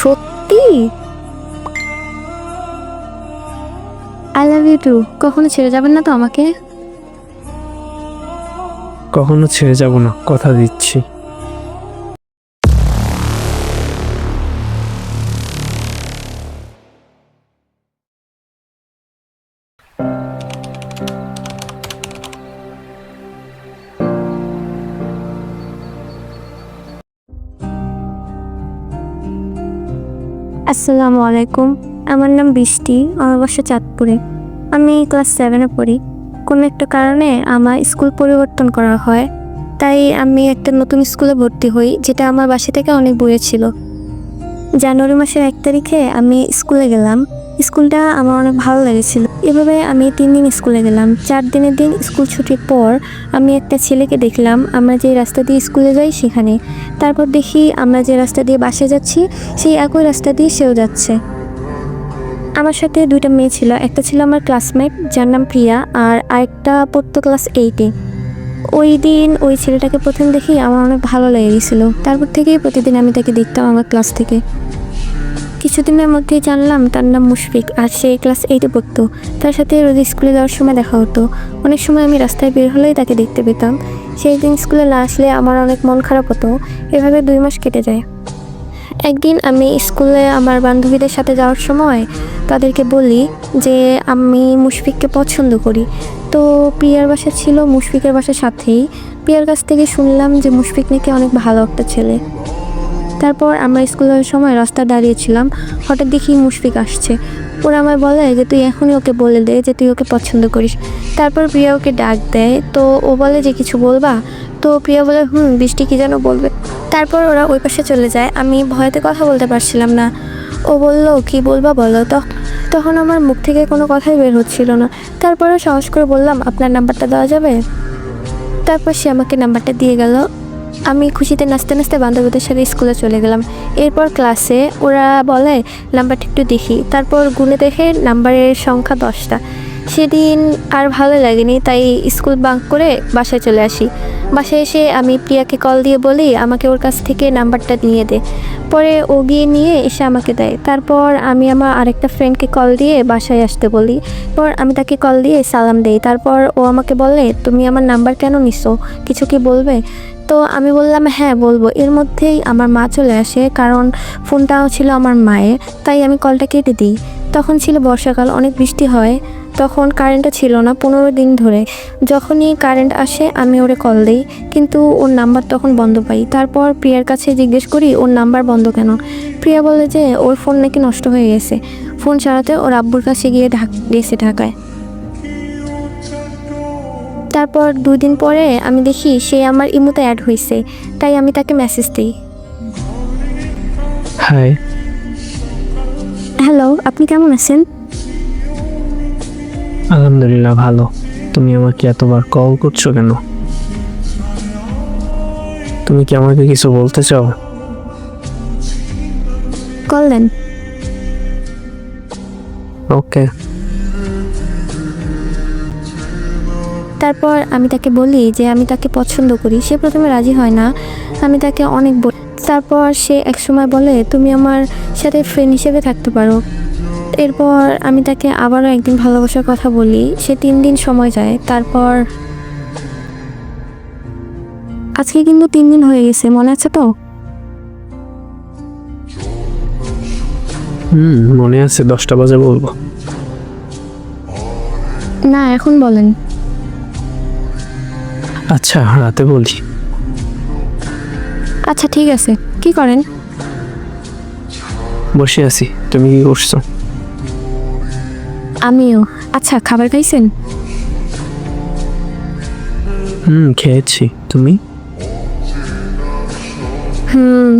সত্যি? I love you too কখনো ছেড়ে যাবেন না তো আমাকে? কখনো ছেড়ে যাব না, কথা দিচ্ছি। আসসালামু আলাইকুম। আমার নাম বৃষ্টি বাসা চাঁদপুরে। আমি ক্লাস সেভেনে পড়ি। কোনো একটা কারণে আমার স্কুল পরিবর্তন করা হয়। তাই আমি একটা নতুন স্কুলে ভর্তি হই, যেটা আমার বাসা থেকে অনেক বইয়ে ছিল। জানুয়ারি মাসের এক তারিখে আমি স্কুলে গেলাম। স্কুলটা আমার অনেক ভালো লেগেছিল। এভাবে আমি তিন দিন স্কুলে গেলাম। চার দিনের দিন স্কুল ছুটির পর আমি একটা ছেলেকে দেখলাম, আমরা যে রাস্তা দিয়ে স্কুলে যাই সেখানে। তারপর দেখি আমরা যে রাস্তা দিয়ে বাসে যাচ্ছি, সেই একই রাস্তা দিয়ে সেও যাচ্ছে। আমার সাথে দুইটা মেয়ে ছিল, একটা ছিল আমার ক্লাসমেট যার নাম প্রিয়া আর আরেকটা পড়তো ক্লাস এইটে ওই দিন ওই ছেলেটাকে প্রথম দেখি আমার অনেক ভালো লেগে গেছিল তারপর থেকেই প্রতিদিন আমি তাকে দেখতাম আমার ক্লাস থেকে। কিছুদিনের মধ্যেই জানলাম তার নাম মুশফিক আর সে ক্লাস এইটে পড়তো। তার সাথে রোজ স্কুলে যাওয়ার সময় দেখা হতো। অনেক সময় আমি রাস্তায় বের হলেই তাকে দেখতে পেতাম। সেই দিন স্কুলে না আসলে আমার অনেক মন খারাপ হতো। এভাবে দুই মাস কেটে যায়। একদিন আমি স্কুলে আমার বান্ধবীদের সাথে যাওয়ার সময় তাদেরকে বলি যে, আমি মুশফিককে পছন্দ করি। তো প্রিয়ার বাসা ছিল মুশফিকের বাসার সাথেই। প্রিয়ার কাছ থেকে শুনলাম যে মুশফিক নাকি অনেক ভালো একটা ছেলে। তারপর আমরা স্কুলের সময় রাস্তা দাঁড়িয়েছিলাম। হঠাৎ দেখি মুশফিক আসছে। ওরা আমায় বলে যে, তুই এখনই ওকে বলে দে যে, তুই ওকে পছন্দ করিস। তারপর প্রিয়া ওকে ডাক দেয়। তো ও বলে যে, কিছু বলবা? তো প্রিয়া বলে, হুম, বৃষ্টি কি যেন বলবে। তারপর ওরা ওই পাশে চলে যায়। আমি ভয়তে কথা বলতে পারছিলাম না। ও বলল, কি বলবা বলো তো? তখন আমার মুখ থেকে কোনো কথাই বের হচ্ছিল না। তারপরে সাহস করে বললাম, আপনার নাম্বারটা দেওয়া যাবে? তারপর সে আমাকে নাম্বারটা দিয়ে গেল। আমি খুশিতে নাচতে নাচতে বান্ধবীদের সাথে স্কুলে চলে গেলাম। এরপর ক্লাসে ওরা বলে, নাম্বারটা একটু দেখি। তারপর গুনে দেখে নাম্বারের সংখ্যা দশটা। সেদিন আর ভালো লাগেনি, তাই স্কুল বাঙ্ক করে বাসায় চলে আসি। বাসায় এসে আমি প্রিয়াকে কল দিয়ে বলি, আমাকে ওর কাছ থেকে নাম্বারটা নিয়ে দে। পরে ও গিয়ে নিয়ে এসে আমাকে দেয়। তারপর আমি আমার আরেকটা ফ্রেন্ডকে কল দিয়ে বাসায় আসতে বলি। পর আমি তাকে কল দিয়ে সালাম দেই। তারপর ও আমাকে বলে, তুমি আমার নাম্বার কেন নিছো? কিছু কি বলবে? তো আমি বললাম হ্যাঁ বলব। এর মধ্যেই আমার মা চলে আসে, কারণ ফোনটাও ছিল আমার মায়ের, তাই আমি কলটা কেটে দিই। তখন ছিল বর্ষাকাল, অনেক বৃষ্টি হয়, তখন কারেন্টটা ছিল না পনেরো দিন ধরে। যখনই কারেন্ট আসে, আমি ওরে কল দিই, কিন্তু ওর নাম্বার তখন বন্ধ পাই। তারপর প্রিয়ার কাছে জিজ্ঞেস করি, ওর নাম্বার বন্ধ কেন? প্রিয়া বলে যে, ওর ফোন নাকি নষ্ট হয়ে গেছে। ফোন সারাতে ওর আব্বুর কাছে গিয়ে ঢাক গেছে ঢাকায়। তারপর দুই দিন পরে আমি দেখি সে আমার ইমোতে অ্যাড হয়েছে তাই আমি তাকে মেসেজ দিই। হাই হ্যালো আপনি কেমন আছেন? আলহামদুলিল্লাহ ভালো। তুমি আমাকে এতবার কল করছ কেন? তুমি কি আমাকে কিছু বলতে চাও? কল দেন ওকে তারপর আমি তাকে বলি যে আমি তাকে পছন্দ করি। সে প্রথমে রাজি হয় না। আমি তাকে অনেক বলি। তারপর সে এক সময় বলে তুমি আমার সাথে ফ্রেন্ড হিসেবে থাকতে পারো। এরপর আমি তাকে আবারও একদিন ভালোবাসার কথা বলি। সে তিন দিন সময় যায়। তারপর আজকে কিন্তু তিন দিন হয়ে গেছে। মনে আছে তো? হুম মনে আছে। দশটা বাজে বলব। না এখন বলেন। আচ্ছা রাতে বলি। আচ্ছা ঠিক আছে। কি করেন? বসে আছি। তুমি কি করছ? আমিও। আচ্ছা খাবার খাইছেন? হুম খেয়েছি। তুমি? হুম।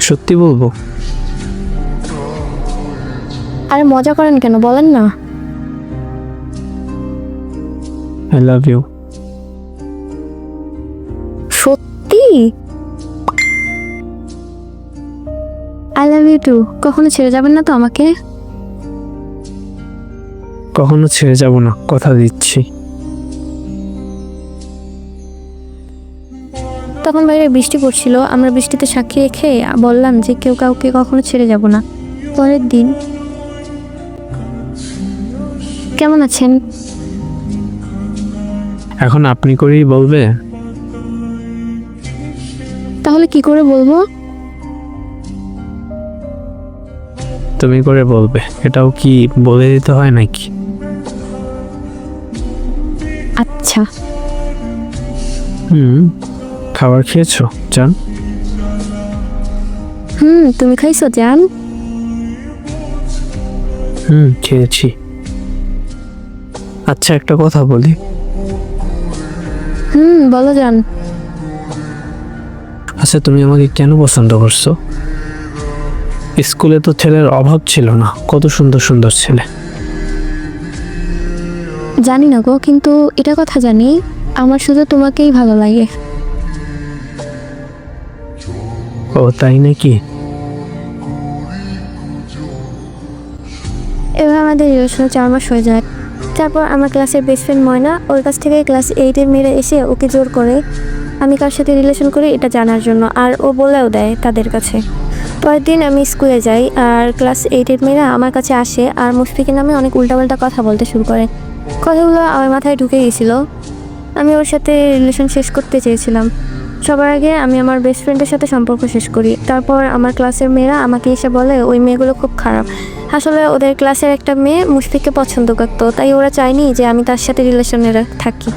সত্যি বলব? আরে মজা করেন কেন? বলেন না। আই লাভ ইউ সত্যি? আই লাভ ইউ টু কখনো ছেড়ে যাবেন না তো আমাকে? কখনো ছেড়ে যাব না কথা দিচ্ছি। তখন বাইরে বৃষ্টি পড়ছিল আমরা বৃষ্টিতে সাক্ষী রেখে বললাম যে কেউ কাউকে কখনো ছেড়ে যাব না। পরের দিন কেমন আছেন? এখন আপনি করেই বলবে। তাহলে কি করে বলব? তুমি করে বলবে। এটাও কি বলে দিতে হয় নাকি? আচ্ছা। হুম খাবার খেয়েছো জান? হুম তুমি খাইছো জান? হুম খেয়েছি। আচ্ছা একটা কথা বলি। হুম বলো জান। আচ্ছা তুমি আমাকে কেন পছন্দ করছ? স্কুলে তো ছেলের অভাব ছিল না কত সুন্দর সুন্দর ছেলে। জানি না গো কিন্তু এটা কথা জানি আমার শুধু তোমাকেই ভালো লাগে। ও তাই নাকি? এবার আমাদের রিলেশন চার মাস হয়ে যায়। তারপর আমার ক্লাসের বেস্ট ফ্রেন্ড ময়না, ওর কাছ থেকে ক্লাস এইটের মেয়েরা এসে ওকে জোর করে আমি কার সাথে রিলেশন করি এটা জানার জন্য আর ও বলেও দেয় তাদের কাছে। পরের দিন আমি স্কুলে যাই আর ক্লাস এইটের মেয়েরা আমার কাছে আসে আর মুশফিকের নামে অনেক উল্টাপাল্টা কথা বলতে শুরু করে। কথাগুলো আমার মাথায় ঢুকে গেছিল। আমি ওর সাথে রিলেশন শেষ করতে চেয়েছিলাম। সবার আগে আমি আমার বেস্ট ফ্রেন্ডের সাথে সম্পর্ক শেষ করি। তারপর আমার ক্লাসের মেয়েরা আমাকে এসে বলে, ওই মেয়েগুলো খুব খারাপ। আসলে ওদের ক্লাসের একটা মেয়ে মুশফিককে পছন্দ করতো, তাই ওরা চায়নি যে আমি তার সাথে রিলেশনে থাকি।